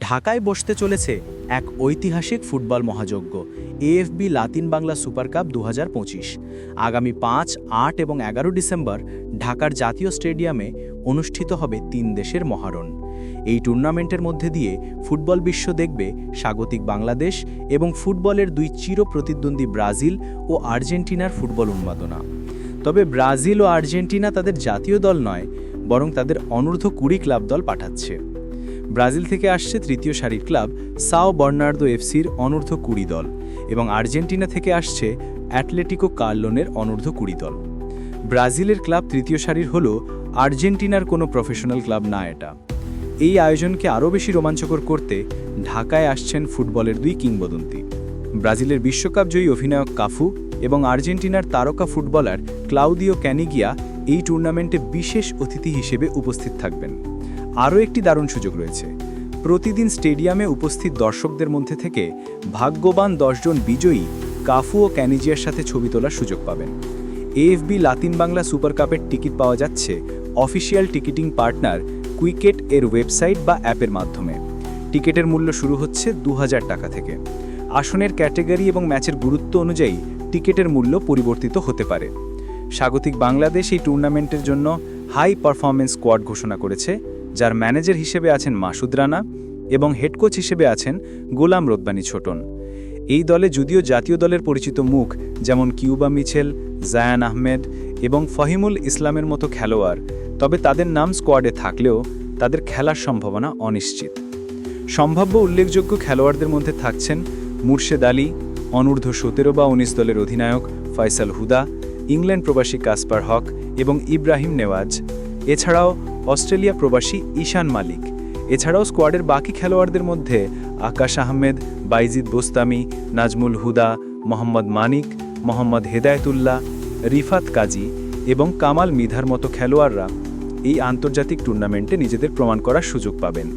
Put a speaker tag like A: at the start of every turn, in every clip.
A: ঢাকায় বসতে চলেছে এক ঐতিহাসিক football মহাযজ্ঞ, AFB Latin Bangla super cup দু হাজার পঁচিশ। আগামী পাঁচ, আট এবং এগারো ডিসেম্বর ঢাকার জাতীয় স্টেডিয়ামে অনুষ্ঠিত হবে তিন দেশের মহারণ। এই টুর্নামেন্টের মধ্যে দিয়ে ফুটবল বিশ্ব দেখবে স্বাগতিক বাংলাদেশ এবং ফুটবলের দুই চির প্রতিদ্বন্দ্বী ব্রাজিল ও আর্জেন্টিনার ফুটবল উন্মাদনা। তবে ব্রাজিল ও আর্জেন্টিনা তাদের জাতীয় দল নয়, বরং তাদের অনূর্ধ্ব কুড়ি ক্লাব দল পাঠাচ্ছে। ব্রাজিল থেকে আসছে তৃতীয় সারির ক্লাব সাও বর্নার্দো এফসির অনূর্ধ্ব কুড়ি দল এবং আর্জেন্টিনা থেকে আসছে অ্যাটলেটিকো কার্লোনের অনূর্ধ্ব কুড়ি দল। ব্রাজিলের ক্লাব তৃতীয় সারির হল আর্জেন্টিনার কোনো প্রফেশনাল ক্লাব না এটা। এই আয়োজনকে আরও বেশি রোমাঞ্চকর করতে ঢাকায় আসছেন ফুটবলের দুই কিংবদন্তি। ব্রাজিলের বিশ্বকাপ জয়ী অধিনায়ক কাফু এবং আর্জেন্টিনার তারকা ফুটবলার ক্লাউদিও ক্যানিগিয়া এই টুর্নামেন্টে বিশেষ অতিথি হিসেবে উপস্থিত থাকবেন। আরও একটি দারুণ সুযোগ রয়েছে। প্রতিদিন স্টেডিয়ামে উপস্থিত দর্শকদের মধ্যে থেকে ভাগ্যবান দশজন বিজয়ী কাফু ও ক্যানিজিয়ার সাথে ছবি তোলার সুযোগ পাবেন। এএফবি লাতিন বাংলা সুপার কাপের টিকিট পাওয়া যাচ্ছে অফিসিয়াল টিকিটিং পার্টনার কুইকেট এর ওয়েবসাইট বা অ্যাপের মাধ্যমে। টিকিটের মূল্য শুরু হচ্ছে দু হাজার টাকা থেকে। আসনের ক্যাটেগরি এবং ম্যাচের গুরুত্ব অনুযায়ী টিকিটের মূল্য পরিবর্তিত হতে পারে। স্বাগতিক বাংলাদেশ এই টুর্নামেন্টের জন্য হাই পারফরমেন্স স্কোয়াড ঘোষণা করেছে যার ম্যানেজার হিসেবে আছেন মাসুদ রানা এবং হেডকোচ হিসেবে আছেন গোলাম রোদবানি ছোটন। এই দলে যদিও জাতীয় দলের পরিচিত মুখ, যেমন কিউবা মিছেল জায়ান আহমেদ এবং ফহিমুল ইসলামের মতো খেলোয়াড়, তবে তাদের নাম স্কোয়াডে থাকলেও তাদের খেলার সম্ভাবনা অনিশ্চিত। সম্ভাব্য উল্লেখযোগ্য খেলোয়াড়দের মধ্যে থাকছেন মুর্শেদ আলী, অনূর্ধ্ব সতেরো বা উনিশ দলের অধিনায়ক ফয়সাল হুদা, ইংল্যান্ড প্রবাসী কাসপার হক এবং ইব্রাহিম নেওয়াজ। এছাড়াও অস্ট্রেলিয়া প্রবাসী ঈশান মালিক। এছাড়াও স্কোয়াডের বাকি খেলোয়াড়দের মধ্যে আকাশ আহমেদ, বাইজিদ বোস্তামি, নাজমুল হুদা, মোহাম্মদ মানিক, মোহাম্মদ হেদায়তুল্লাহ, রিফাত কাজী এবং কামাল মিধার মতো খেলোয়াড়রা এই আন্তর্জাতিক টুর্নামেন্টে নিজেদের প্রমাণ করার সুযোগ পাবেন।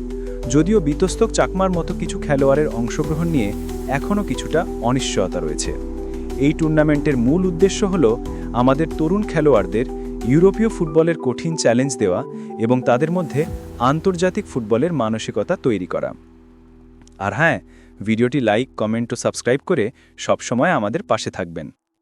A: যদিও বিতস্তক চাকমার মতো কিছু খেলোয়াড়ের অংশগ্রহণ নিয়ে এখনও কিছুটা অনিশ্চয়তা রয়েছে। এই টুর্নামেন্টের মূল উদ্দেশ্য হল আমাদের তরুণ খেলোয়াড়দের ইউরোপীয় ফুটবলের কঠিন চ্যালেঞ্জ দেওয়া এবং তাদের মধ্যে আন্তর্জাতিক ফুটবলের মানসিকতা তৈরি করা। আর হ্যাঁ ভিডিওটি লাইক, কমেন্ট ও সাবস্ক্রাইব করে সবসময় আমাদের পাশে থাকবেন।